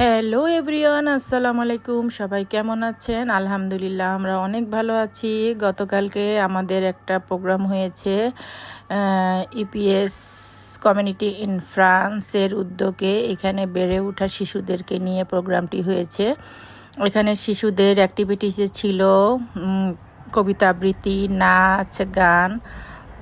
Hello everyone আসসালামু আলাইকুম সবাই কেমন আছেন? আলহামদুলিল্লাহ, আমরা অনেক ভালো আছি। গতকালকে আমাদের একটা প্রোগ্রাম হয়েছে ইপিএস কমিউনিটি ইন ফ্রান্সের উদ্যোগে। এখানে বেড়ে ওঠা শিশুদেরকে নিয়ে প্রোগ্রামটি হয়েছে। এখানে শিশুদের অ্যাক্টিভিটিসে ছিল কবিতা আবৃত্তি, নাচ, গান।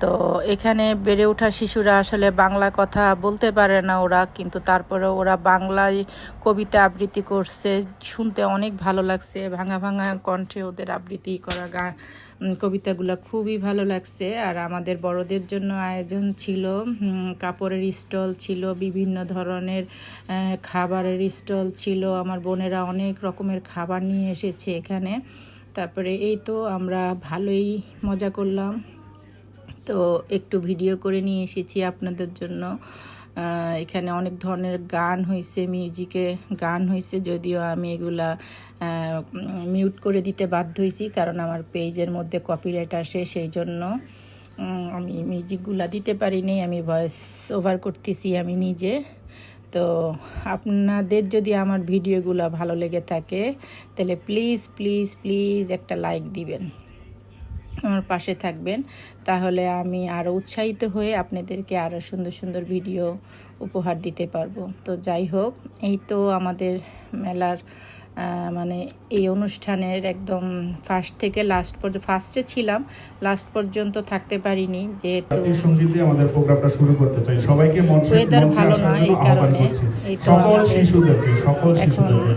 তো এখানে বেড়ে ওঠা শিশুরা আসলে বাংলা কথা বলতে পারে না ওরা, কিন্তু তারপরে ওরা বাংলায় কবিতা আবৃত্তি করছে, শুনতে অনেক ভালো লাগছে। ভাঙা ভাঙা কণ্ঠে ওদের আবৃত্তি করা গান কবিতাগুলো খুবই ভালো লাগছে। আর আমাদের বড়দের জন্য আয়োজন ছিল কাপড়ের স্টল ছিল, বিভিন্ন ধরনের খাবারের স্টল ছিল। আমার বোনেরা অনেক রকমের খাবার নিয়ে এসেছে এখানে। তারপরে এই তো আমরা ভালোই মজা করলাম। তো একটু ভিডিও করে নিয়ে এসেছি আপনাদের জন্য। এখানে অনেক ধরনের গান হয়েছে মিউজিকে গান হয়েছে যদিও আমি এগুলা মিউট করে দিতে বাধ্য হয়েছি কারণ আমার পেজের মধ্যে কপিরাইট আসে সেই জন্য। আমি মিউজিকগুলা দিতে পারিনি আমি ভয়েস ওভার করতেছি আমি নিজে। তো আপনাদের যদি আমার ভিডিওগুলো ভালো লেগে থাকে, তাহলে প্লিজ প্লিজ প্লিজ একটা লাইক দিবেন। আমার পাশে থাকবেন। তাহলে আমি আরও উৎসাহিত হয়ে আপনাদেরকে আরও সুন্দর সুন্দর ভিডিও উপহার দিতে পারব। তো যাই হোক এই তো আমাদের মেলার মানে এই অনুষ্ঠানের একদম ফার্স্ট থেকে লাস্ট পর্যন্ত ফার্স্টে ছিলাম লাস্ট পর্যন্ত থাকতে পারিনি যেহেতু আমাদের প্রোগ্রামটা শুরু করতে চাই। সবাইকে ভালো না, এই কারণে। এই তো সকল শিশুদেরকে সকল শিশুদেরকে।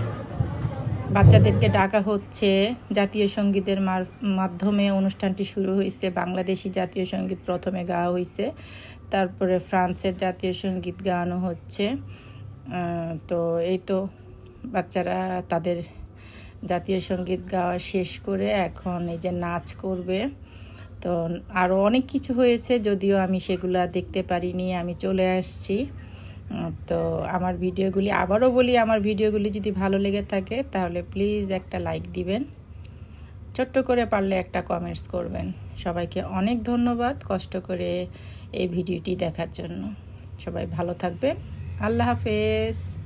বাচ্চাদেরকে ডাকা হচ্ছে। জাতীয় সঙ্গীতের মাধ্যমে অনুষ্ঠানটি শুরু হয়েছে বাংলাদেশি জাতীয় সংগীত প্রথমে গাওয়া হয়েছে তারপরে ফ্রান্সের জাতীয় সংগীত গাওয়ানো হচ্ছে। তো এই তো বাচ্চারা তাদের জাতীয় সংগীত গাওয়া শেষ করে এখন এই যে নাচ করবে। তো আরও অনেক কিছু হয়েছে, যদিও আমি সেগুলা দেখতে পারিনি। আমি চলে আসছি। তো আমার ভিডিওগুলি আবারও বলি, আমার ভিডিওগুলি যদি ভালো লেগে থাকে, তাহলে প্লিজ একটা লাইক দিবেন। ছোট্ট করে পারলে একটা কমেন্টস করবেন। সবাইকে অনেক ধন্যবাদ কষ্ট করে এই ভিডিওটি দেখার জন্য। সবাই ভালো থাকবেন। আল্লাহ হাফেজ।